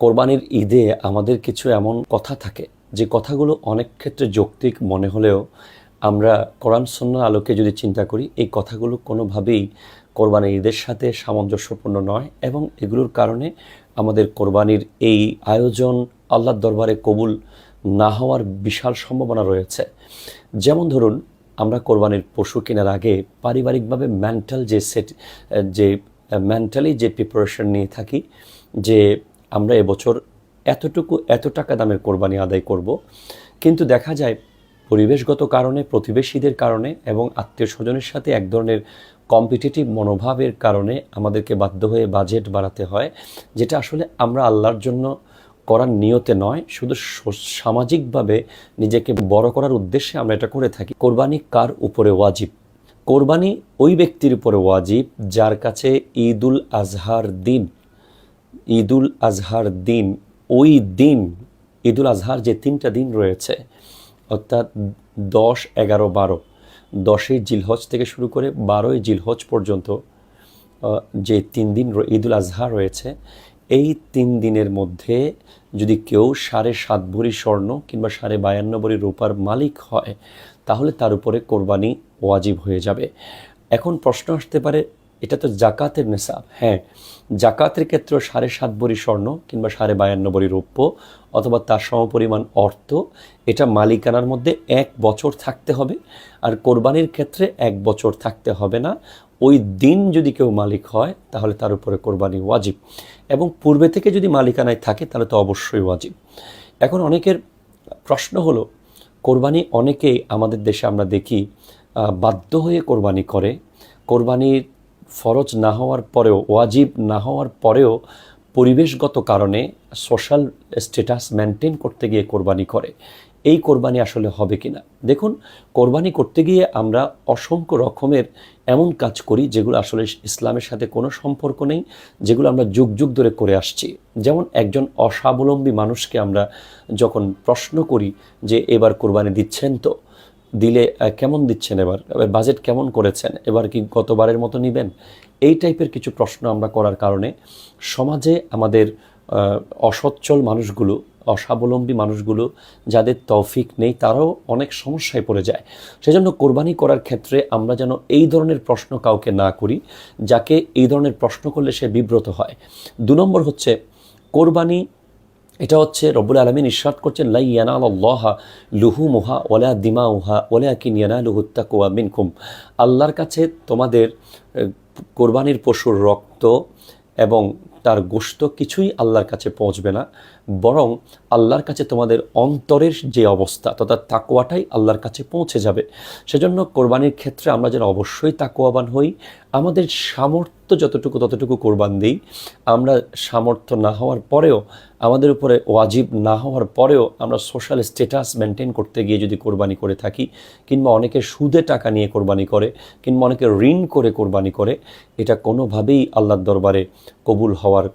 কোরবানির ঈদে আমাদের কিছু এমন কথা থাকে, যে কথাগুলো অনেক ক্ষেত্রে যৌক্তিক মনে হলেও আমরা কোরআন সন্ন্যার আলোকে যদি চিন্তা করি, এই কথাগুলো কোনোভাবেই কোরবানির ঈদের সাথে সামঞ্জস্যপূর্ণ নয় এবং এগুলোর কারণে আমাদের কোরবানির এই আয়োজন আল্লাহর দরবারে কবুল না হওয়ার বিশাল সম্ভাবনা রয়েছে। যেমন ধরুন, আমরা কোরবানির পশু কেনার আগে পারিবারিকভাবে মেন্টাল যে সেট যে মেন্টালি যে প্রিপারেশন নিয়ে থাকি, যে আমরা এবছর এতটুকু, এত টাকা দামের কোরবানি আদায় করব। কিন্তু দেখা যায়, পরিবেশগত কারণে, প্রতিবেশীদের কারণে এবং আত্মীয় স্বজনের সাথে এক ধরনের কম্পিটিটিভ মনোভাবের কারণে আমাদেরকে বাধ্য হয়ে বাজেট বাড়াতে হয়, যেটা আসলে আমরা আল্লাহর জন্য করার নিয়তে নয়, শুধু সামাজিকভাবে নিজেকে বড় করার উদ্দেশ্যে আমরা এটা করে থাকি। কোরবানি কার উপরে ওয়াজিব? কোরবানি ওই ব্যক্তির উপরে ওয়াজিব, যার কাছে ঈদুল আজহার দিন ঈদুল আজহার দিন, ওই দিন, ঈদুল আজহার যে তিনটা দিন রয়েছে, অর্থাৎ দশ, এগারো, বারো দশই জিলহজ থেকে শুরু করে বারোই জিলহজ পর্যন্ত যে তিন দিন ঈদুল আজহা রয়েছে, এই তিন দিনের মধ্যে যদি কেউ সাড়ে সাত ভরি স্বর্ণ কিংবা সাড়ে বায়ান্ন ভরি রূপার মালিক হয়, তাহলে তার উপরে কোরবানি ওয়াজিব হয়ে যাবে। এখন প্রশ্ন আসতে পারে এটা তো জাকাতের নেশাব। হ্যাঁ জাকাতের ক্ষেত্রেও সাড়ে সাত ভরি স্বর্ণ কিংবা সাড়ে বায়ান্ন ভরি রৌপ্য অথবা তার সমপরিমাণ অর্থ, এটা মালিকানার মধ্যে এক বছর থাকতে হবে। আর কোরবানির ক্ষেত্রে এক বছর থাকতে হবে না। ওই দিন যদি কেউ মালিক হয়, তাহলে তার উপরে কোরবানি ওয়াজিব। এবং পূর্বে থেকে যদি মালিকানায় থাকে, তাহলে তো অবশ্যই ওয়াজিব। এখন অনেকের প্রশ্ন হলো, কোরবানি অনেকেই আমাদের দেশে আমরা দেখি বাধ্য হয়ে কোরবানি করে। কোরবানির ফরজ না হওয়ার পরেও, ওয়াজিব না হওয়ার পরেও পরিবেশগত কারণে সোশ্যাল স্ট্যাটাস মেনটেন করতে গিয়ে কোরবানি করে। এই কোরবানি আসলে হবে কিনা? দেখুন, কোরবানি করতে গিয়ে আমরা অসংখ্য রকমের এমন কাজ করি যেগুলো আসলে ইসলামের সাথে কোনো সম্পর্ক নেই, যেগুলো আমরা যুগ যুগ ধরে করে আসছি। যেমন একজন অস্বাবলম্বী মানুষকে আমরা যখন প্রশ্ন করি যে, এবার কোরবানি দিচ্ছেন তো? দিলে কেমন দিচ্ছেন এবার? বাজেট কেমন করেছেন? এবার কি গতবারের মতো নেবেন? এই টাইপের কিছু প্রশ্ন আমরা করার কারণে সমাজে আমাদের অসচ্ছল মানুষগুলো, অস্বাবলম্বী মানুষগুলো যাদের তৌফিক নেই, তারাও অনেক সমস্যায় পড়ে যায়। সেজন্য কোরবানি করার ক্ষেত্রে আমরা যেন এই ধরনের প্রশ্ন কাউকে না করি, যাকে এই ধরনের প্রশ্ন করলে সে বিব্রত হয়। দু নম্বর হচ্ছে, কোরবানি এটা হচ্ছে রব্বুল আলমিন ইরশাদ করছেন, লাই ইয়ানাল আল্লাহা লুহু মুহা ওলা দিমা উহা ওলা কিন ইয়ানা লুহুত্তা কোয়া মিনকুম। আল্লাহর কাছে তোমাদের কোরবানির পশুর রক্ত এবং তার গোশত কিছুই আল্লাহর কাছে পৌঁছবে না, বরং আল্লাহর কাছে তোমাদের অন্তরের যে অবস্থা, তথা তাকোয়াটাই আল্লাহর কাছে পৌঁছে যাবে। সেজন্য কোরবানির ক্ষেত্রে আমরা যেন অবশ্যই তাকোয়াবান হই আমাদের সামর্থ্য যতটুকু ততটুকু কোরবান দিই, আমরা সামর্থ্য না হওয়ার পরেও, আমাদের উপরে ওয়াজিব না হওয়ার পরেও আমরা সোশ্যাল স্ট্যাটাস মেনটেন করতে গিয়ে যদি কোরবানি করে থাকি, কিংবা অনেকে সুদে টাকা নিয়ে কোরবানি করে, কিংবা অনেকে ঋণ করে কোরবানি করে, এটা কোনোভাবেই আল্লাহর দরবারে কবুল হওয়ার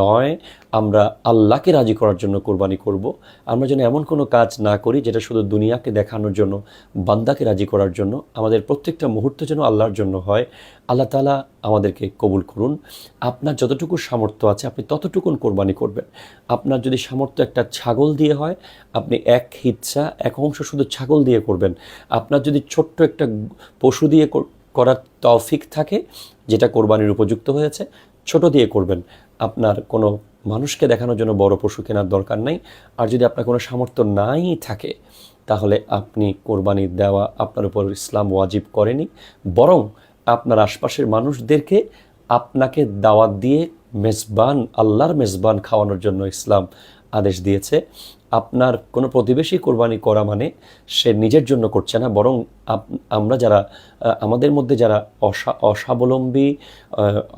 নয়, আমরা আল্লাহকে রাজি করার জন্য কোরবানি করব। আমরা যেন এমন কোনো কাজ না করি যেটা শুধু দুনিয়াকে দেখানোর জন্য, বান্দাকে রাজি করার জন্য। আমাদের প্রত্যেকটা মুহূর্ত যেন আল্লাহর জন্য হয়। আল্লাহ তালা আমাদেরকে কবুল করুন। আপনার যতটুকু সামর্থ্য আছে, আপনি ততটুকুন কোরবানি করবেন। আপনার যদি সামর্থ্য একটা ছাগল দিয়ে হয়, আপনি এক হিচ্ছা, এক অংশ শুধু ছাগল দিয়ে করবেন। আপনার যদি ছোট্ট একটা পশু দিয়ে করার তৌফিক থাকে, যেটা কোরবানির উপযুক্ত হয়েছে, ছোট দিয়ে করবেন। আপনার কোনো মানুষকে দেখানোর জন্য বড় পশু কেনার দরকার নাই। আর যদি আপনার কোনো সামর্থ্য নাই থাকে, তাহলে আপনি কোরবানি দেওয়া আপনার উপর ইসলাম ওয়াজিব করেনি। বরং আপনার আশপাশের মানুষদেরকে আপনাকে দাওয়াত দিয়ে মেজবান, আল্লাহর মেজবান খাওয়ানোর জন্য ইসলাম আদেশ দিয়েছে। আপনার কোনো প্রতিবেশী কোরবানি করা মানে সে নিজের জন্য করছে না, বরং আমরা যারা আমাদের মধ্যে যারা অসা, অস্বাবলম্বী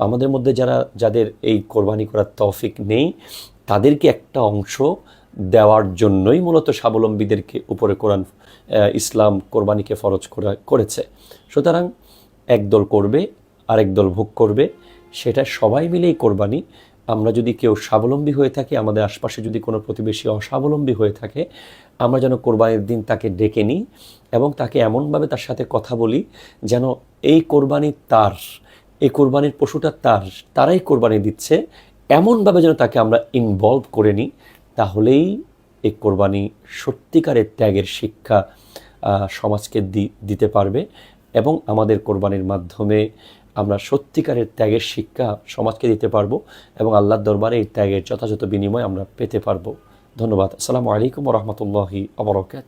আমাদের মধ্যে যারা, যাদের এই কোরবানি করার তৌফিক নেই, তাদেরকে একটা অংশ দেওয়ার জন্যই মূলত স্বাবলম্বীদেরকে উপরে কোরআন ইসলাম কোরবানিকে ফরজ করা, করেছে। সুতরাং একদল করবে আরেক দল ভোগ করবে, সেটা সবাই মিলেই কোরবানি আমরা যদি কেউ স্বাবলম্বী হয়ে থাকি, আমাদের আশপাশে যদি কোনো প্রতিবেশী অস্বাবলম্বী হয়ে থাকে, আমরা যেন কোরবানির দিন তাকে ডেকে নিই এবং তাকে এমনভাবে তার সাথে কথা বলি যেন এই কোরবানি তার, এই কোরবানির পশুটা তার, তারাই কোরবানি দিচ্ছে, এমনভাবে যেন তাকে আমরা ইনভলভ করে নিই, তাহলেই এই কোরবানি সত্যিকারের ত্যাগের শিক্ষা সমাজকে দিতে পারবে এবং আমাদের কোরবানির মাধ্যমে আমরা সত্যিকারের ত্যাগের শিক্ষা সমাজকে দিতে পারব এবং আল্লাহর দরবারে এই ত্যাগের যথাযথ বিনিময় আমরা পেতে পারব। ধন্যবাদ। আসসালামু আলাইকুম রহমতুল্লাহি আবরকাত